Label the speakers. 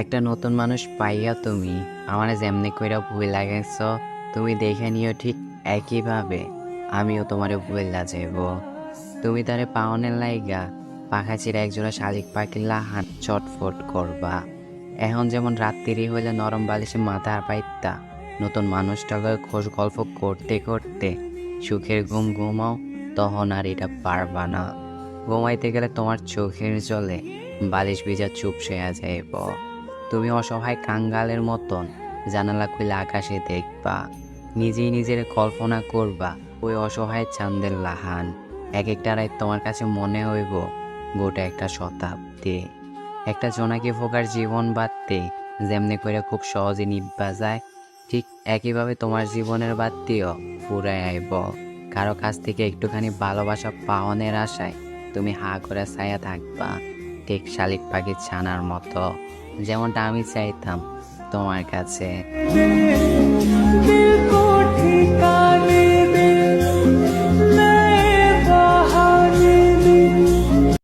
Speaker 1: একটা নতুন মানুষ পাইয়া তুমি। আমার যেমনি কইরা ভুল লাগাইছ, তুমি দেখে নিও ঠিক একইভাবে। আমিও তোমার ভুলা যাইব তুমি তারে পাওনের লাইগা পাখা চিরা একজোড়া শালিক পাখিলা হাত চটফট করবা। এখন যেমন রাত্রি হইলে নরম বালিশে মাথা পাইতা নতুন মানুষটাকে খোঁজ গল্প করতে করতে সুখের ঘুম ঘুমাও, তখন আর এটা পারবা না। ঘুমাইতে গেলে তোমার চোখের জলে বালিশ ভিজা চুপ সেয়া যাইব। তুমি অসহায় কাঙ্গালের মতন জানালা খুলে আকাশে দেখবা, নিজেই নিজের কল্পনা করবা, ওই অসহায় চান্দের লাহান। এক একটা রায় তোমার কাছে মনে হইব, গোটা একটা শতাব্দী। একটা জোনাকি ফোকার জীবন বাদতে যেমনি করে খুব সহজে নিব্বা যায়, ঠিক একইভাবে তোমার জীবনের বাদতিও ফুরাই আইব। কারও কাছ থেকে একটুখানি ভালোবাসা পাওয়ানের আশায় তুমি হা করে ছায়া থাকবা। ঠিক শালিক পাখি ছানার মতো। যেমনটা আমি চাইতাম তোমার কাছে।